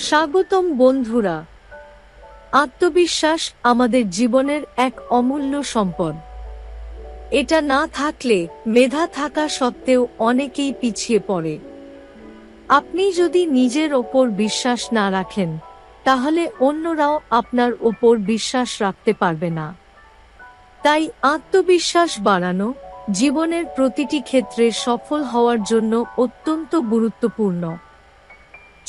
স্বাগতম বন্ধুরা। আত্মবিশ্বাস আমাদের জীবনের এক অমূল্য সম্পদ। এটা না থাকলে মেধা থাকা সত্ত্বেও অনেকেই পিছিয়ে পড়ে। আপনি যদি নিজের ওপর বিশ্বাস না রাখেন, তাহলে অন্যরাও আপনার ওপর বিশ্বাস রাখতে পারবে না। তাই আত্মবিশ্বাস বাড়ানো জীবনের প্রতিটি ক্ষেত্রে সফল হওয়ার জন্য অত্যন্ত গুরুত্বপূর্ণ।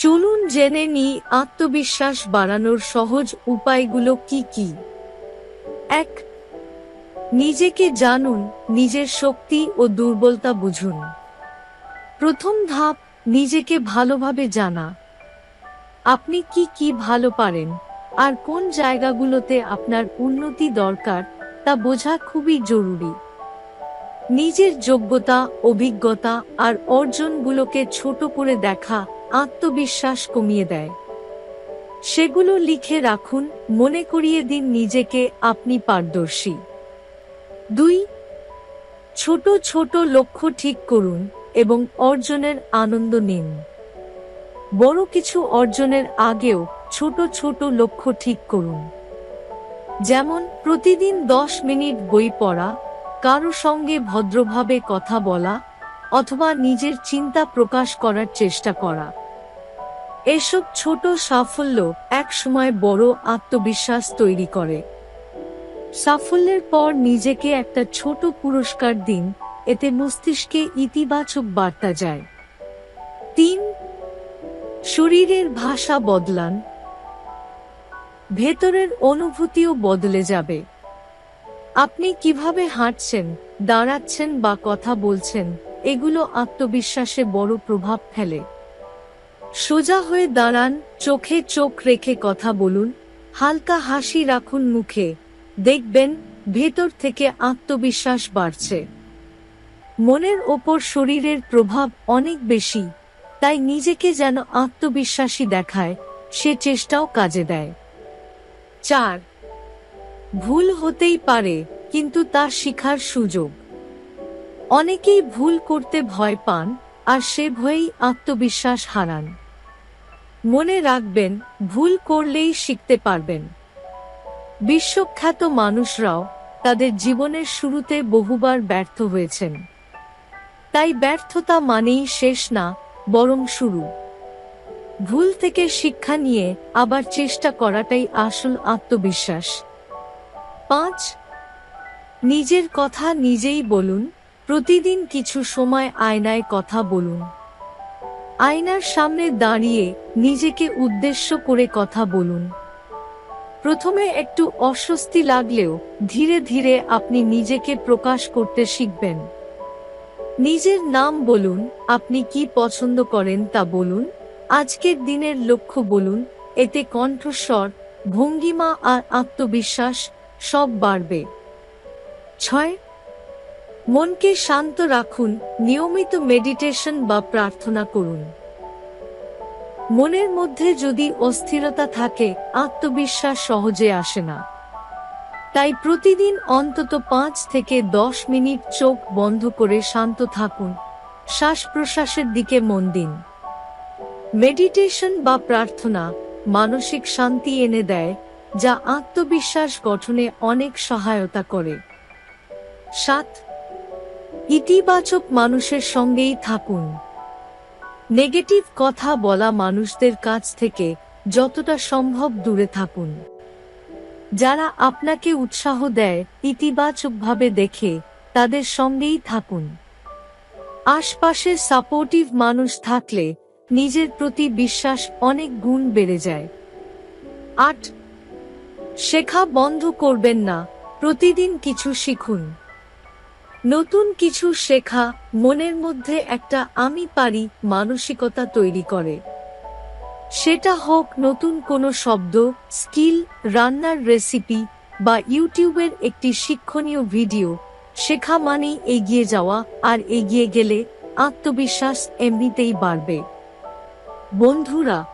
চলুন জেনে নিই আত্মবিশ্বাস বাড়ানোর সহজ উপায়গুলো কি কি। এক, নিজেকে জানুন, নিজের শক্তি ও দুর্বলতা বুঝুন। প্রথম ধাপ, নিজেকে ভালোভাবে জানা। আপনি কি কি ভালো পারেন, আর কোন জায়গাগুলোতে আপনার উন্নতি দরকার, তা বোঝা খুবই জরুরি। নিজের যোগ্যতা, অভিজ্ঞতা আর অর্জনগুলোকে ছোট করে দেখা আত্মবিশ্বাস কমিয়ে দেয়। সেগুলো লিখে রাখুন, মনে করিয়ে দিন নিজেকে, আপনি পারদর্শী। দুই, ছোট ছোট লক্ষ্য ঠিক করুন এবং অর্জনের আনন্দ নিন। বড় কিছু অর্জনের আগেও ছোট ছোট লক্ষ্য ঠিক করুন। যেমন, প্রতিদিন দশ মিনিট বই পড়া, কারও সঙ্গে ভদ্রভাবে কথা বলা, অথবা নিজের চিন্তা প্রকাশ করার চেষ্টা করা। এসব ছোট সাফল্য একসময় বড় আত্মবিশ্বাস তৈরি করে। সাফল্যের পর নিজেকে একটা ছোট পুরস্কার দিন, এতে মস্তিষ্কে ইতিবাচক বার্তা যায়। তিন, শরীরের ভাষা বদলান। ভেতরের অনুভূতিও বদলে যাবে। আপনি কীভাবে হাঁটছেন, দাঁড়াচ্ছেন বা কথা বলছেন, এগুলো আত্মবিশ্বাসে বড় প্রভাব ফেলে। সোজা হয়ে দাঁড়ান, চোখে চোখ রেখে কথা বলুন, হালকা হাসি রাখুন মুখে, দেখবেন ভেতর থেকে আত্মবিশ্বাস বাড়ছে। মনের ওপর শরীরের প্রভাব অনেক বেশি, তাই নিজেকে যেন আত্মবিশ্বাসী দেখায়, সে চেষ্টাও কাজে দেয়। চার, ভুল হতেই পারে, কিন্তু তা শিখার সুযোগ। অনেকেই ভুল করতে ভয় পান, আর সে ভয়েই আত্মবিশ্বাস হারান। মনে রাখবেন, ভুল করলেই শিখতে পারবেন। বিশ্বখ্যাত মানুষরাও তাদের জীবনের শুরুতে বহুবার ব্যর্থ হয়েছেন। তাই ব্যর্থতা মানেই শেষ না, বরং শুরু। ভুল থেকে শিক্ষা নিয়ে আবার চেষ্টা করাটাই আসল আত্মবিশ্বাস। পাঁচ, নিজের কথা নিজেই বলুন, প্রতিদিন কিছু সময় আয়নায় কথা বলুন। আয়নার সামনে দাঁড়িয়ে নিজেকে উদ্দেশ্য করে কথা বলুন। প্রথমে একটু অস্বস্তি লাগলেও ধীরে ধীরে আপনি নিজেকে প্রকাশ করতে শিখবেন। নিজের নাম বলুন, আপনি কি পছন্দ করেন তা বলুন। আজকের দিনের লক্ষ্য বলুন, এতে কণ্ঠস্বর, ভঙ্গিমা আর আত্মবিশ্বাস সব বাড়বে। ছয় মনকে শান্ত রাখুন, নিয়মিত মেডিটেশন বা প্রার্থনা করুন। মনের মধ্যে যদি অস্থিরতা থাকে, আত্মবিশ্বাস সহজে আসে না। তাই প্রতিদিন অন্তত পাঁচ থেকে দশ মিনিট চোখ বন্ধ করে শান্ত থাকুন। শ্বাস প্রশ্বাসের দিকে মন দিন। মেডিটেশন বা প্রার্থনা মানসিক শান্তি এনে দেয়, যা আত্মবিশ্বাস গঠনে অনেক সহায়তা করে। সাত ইতিবাচক মানুষের সঙ্গেই থাকুন। নেগেটিভ কথা বলা মানুষদের কাছ থেকে যতটা সম্ভব দূরে থাকুন। যারা আপনাকে উৎসাহ দেয়, ইতিবাচকভাবে দেখে, তাদের সঙ্গেই থাকুন। আশপাশে সাপোর্টিভ মানুষ থাকলে, নিজের প্রতি বিশ্বাস অনেক গুণ বেড়ে যায়। আট, শেখা বন্ধ করবেন না, প্রতিদিন কিছু শিখুন। নতুন কিছু শেখা মনের মধ্যে একটা আমি পারি মানসিকতা তৈরি করে। সেটা হোক নতুন কোনো শব্দ, স্কিল, রান্নার রেসিপি বা ইউটিউবের একটি শিক্ষণীয় ভিডিও। শেখা মানেই এগিয়ে যাওয়া আর এগিয়ে গেলে আত্মবিশ্বাস এমনিতেই বাড়বে। বন্ধুরা,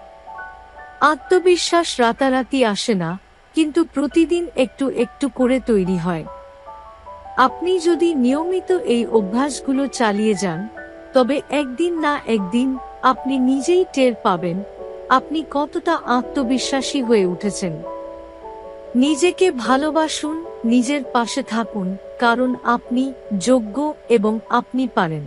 আত্মবিশ্বাস রাতারাতি আসে না, কিন্তু প্রতিদিন একটু একটু করে তৈরি হয়। আপনি যদি নিয়মিত এই অভ্যাসগুলো চালিয়ে যান, তবে একদিন না একদিন আপনি নিজেই টের পাবেন আপনি কতটা আত্মবিশ্বাসী হয়ে উঠেছেন। নিজেকে ভালোবাসুন, নিজের পাশে থাকুন, কারণ আপনি যোগ্য এবং আপনি পারেন।